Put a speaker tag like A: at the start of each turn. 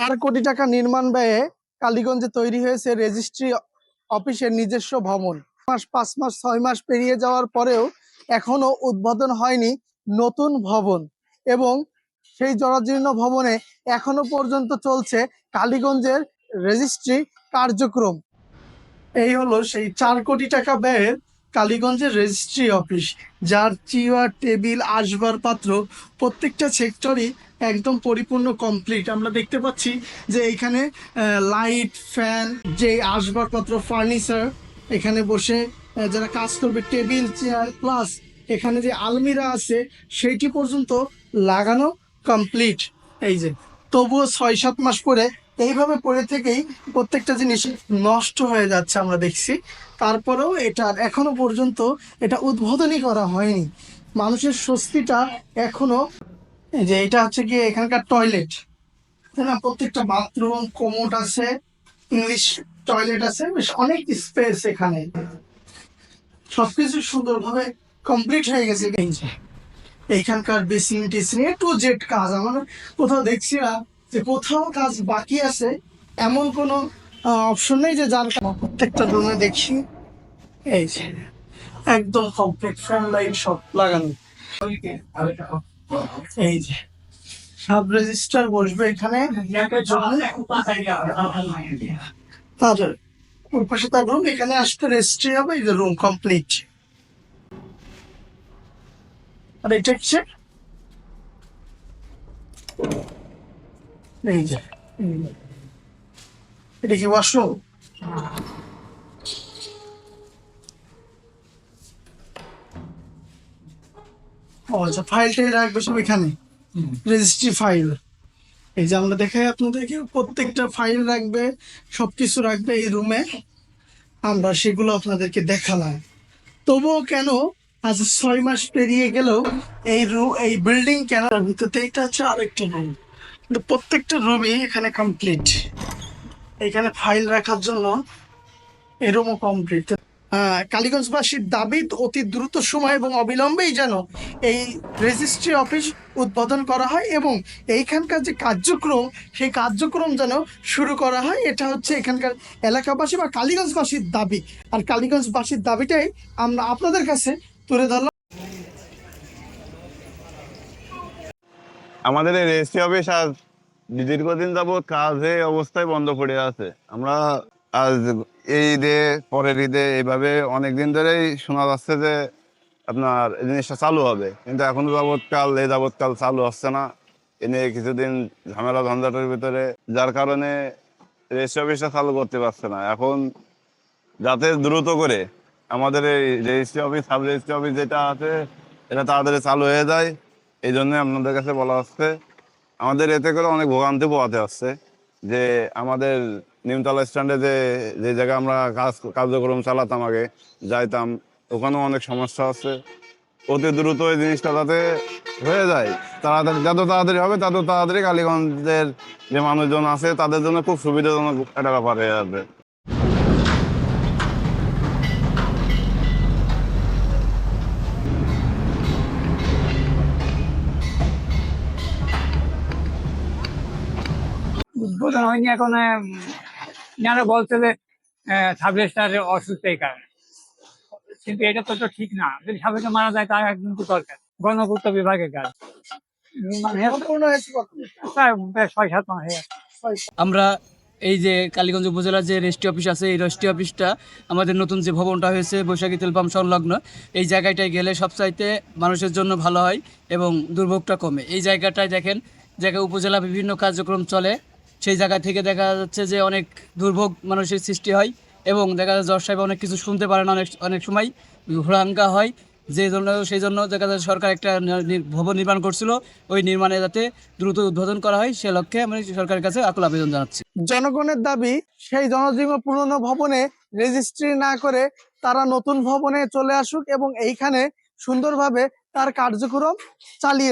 A: চার কোটি টাকা নির্মাণ ব্যয়ে কালীগঞ্জে তৈরি হয়েছে রেজিস্ট্রি অফিসের নিজস্ব ভবন। মাস পাঁচ মাস ছয় মাস পেরিয়ে যাওয়ার পরেও এখনও উদ্বোধন হয়নি নতুন ভবন এবং সেই জরাজীর্ণ ভবনে এখনও পর্যন্ত চলছে কালীগঞ্জের রেজিস্ট্রি কার্যক্রম। এই হলো সেই চার কোটি টাকা ব্যয়ের কালীগঞ্জের রেজিস্ট্রি অফিস, যার চেয়ার, টেবিল আসবাবপত্র প্রত্যেকটা সেক্টরই একদম পরিপূর্ণ কমপ্লিট আমরা দেখতে পাচ্ছি যে এখানে লাইট ফ্যান যে আসবাবপত্র ফার্নিচার এখানে বসে যারা কাজ করবে টেবিল চেয়ার প্লাস এখানে যে আলমিরা আছে, সেইটি পর্যন্ত লাগানো কমপ্লিট এই যে, তবুও ছয় সাত মাস পরে এইভাবে পড়ে থেকেই প্রত্যেকটা জিনিস নষ্ট হয়ে যাচ্ছে আমরা দেখছি। তারপরেও এটা এখনও পর্যন্ত এটা উদ্বোধনই করা হয়নি। মানুষের স্বস্তিটা এখনও যে এটা হচ্ছে কি এখানকার টয়লেট না? প্রত্যেকটা বাথরুম কোমোট আছে ইংলিশ টয়লেট আছে, বেশ অনেক স্পেস এখানে। সবকিছু সুন্দরভাবে কমপ্লিট হয়ে গেছে। এই এইখানকার বেসিন টেসিন এ টু জেড কাজ। আমরা কোথাও দেখছি না। যে কোথাও কাজ বাকি আছে, এমন কোনো অপশন নেই যে যার প্রত্যেকটা রুমে দেখি। এই যে, একদম কমপ্লিট ফ্যান লাইট সব লাগানো। এই যে সাব রেজিস্টার বসবে এখানে। আর ওর পাশে তার রুম এখানে আসতে রেজিস্ট্রি হবে, এই যে রুম কমপ্লিট আর এটা হচ্ছে এই যে এটা কি ওয়াশরুম আচ্ছা ফাইলটাই রাখবে সব এখানে? রেজিস্ট্রি ফাইল এই যে আমরা দেখাই আপনাদেরকে প্রত্যেকটা ফাইল রাখবে সবকিছু রাখবে এই রুমে আমরা সেগুলো আপনাদেরকে দেখালাম। তবুও কেন আজ ছয় মাস পেরিয়ে গেলেও এই রু এই বিল্ডিং কেন ভিতরে এটা হচ্ছে আরেকটা রুম কিন্তু প্রত্যেকটা রুমই এখানে কমপ্লিট এখানে ফাইল রাখার জন্য এই রুমও কমপ্লিট কালীগঞ্জবাসীর দাবি অতি দ্রুত সময় এবং অবিলম্বেই যেন এই রেজিস্ট্রি অফিস উদ্বোধন করা হয় এবং এইখানকার যে কার্যক্রম, সেই কার্যক্রম যেন শুরু করা হয়, এটা হচ্ছে এখানকার এলাকাবাসী বা কালীগঞ্জবাসীর দাবি। আর কালীগঞ্জবাসীর দাবিটাই আমরা আপনাদের কাছে তুলে ধরলাম।
B: আমাদের এই রেজিস্ট্রি অফিস আজ দীর্ঘদিন যাবৎ কাজ অবস্থায় বন্ধ পড়ে আছে। আমরা আজ এই ঈদে, পরের ঈদে এইভাবে অনেক দিন ধরেই শোনা যাচ্ছে যে আপনার এই জিনিসটা চালু হবে। কিন্তু এখন যাবৎকাল, এই যাবৎকাল চালু হচ্ছে না। এ নিয়ে কিছুদিন ঝামেলা ঝঞ্ঝাটের ভিতরে, যার কারণে রেজিস্ট্রি অফিসটা চালু করতে পারছে না। এখন যাতে দ্রুত করে আমাদের এই registry office, sub registry office যেটা আছে, এটা তাড়াতাড়ি চালু হয়ে যায়। এই জন্য আপনাদের কাছে বলা হচ্ছে, আমাদের এতে করে অনেক ভোগান্তি পোয়াতে হচ্ছে, যে আমাদের নিমতলা স্ট্যান্ডে যে যে জায়গায় আমরা কাজ, কার্যক্রম চালাতাম আগে, যাইতাম, ওখানেও অনেক সমস্যা আছে। অতি দ্রুত এই জিনিসটা যাতে হয়ে যায়, তাড়াতাড়ি, যত তাড়াতাড়ি হবে, তত তাড়াতাড়ি কালীগঞ্জের যে মানুষজন আছে, তাদের জন্য খুব সুবিধাজনক একটা ব্যাপার হয়ে যাবে।
C: উদ্বোধন হয়নি এখন যারা বলছে যে সাবরেস্টার অসুস্থ এই কারণে। কিন্তু এটা তো তো ঠিক না। যদি সাবেকে মারা যায় তার একজন তো দরকার। গণপূর্ত বিভাগের কাজ। মানে ছয় সাত মাস হয়ে
D: আমরা এই যে কালীগঞ্জ উপজেলার যে রেজিস্ট্রি অফিস আছে এই রেজিস্ট্রি অফিসটা আমাদের নতুন যে ভবনটা হয়েছে বৈশাখী তেল পাম্প সংলগ্ন এই জায়গাটায় গেলে সবচাইতে মানুষের জন্য ভালো হয় এবং দুর্ভোগটা কমে। এই জায়গাটায় দেখেন জায়গায় উপজেলা বিভিন্ন কার্যক্রম চলে। সেই জায়গা থেকে দেখা যাচ্ছে যে অনেক দুর্ভোগ মানুষের সৃষ্টি হয় এবং দেখা যাচ্ছে জজ সাহেব অনেক কিছু শুনতে পারে না অনেক অনেক সময়। হুড়াঙ্গা হয়, যে জন্য, সেই জন্য দেখা যাচ্ছে সরকার একটা ভবন নির্মাণ করছিল। ওই নির্মাণে যাতে দ্রুত উদ্বোধন করা হয়, সে লক্ষ্যে আমি সরকারের কাছে আকুল আবেদন জানাচ্ছি।
A: জনগণের দাবি, সেই জনজীবন পুরনো ভবনে রেজিস্ট্রি না করে তারা নতুন ভবনে চলে আসুক এবং এইখানে সুন্দরভাবে তার কার্যক্রম চালিয়ে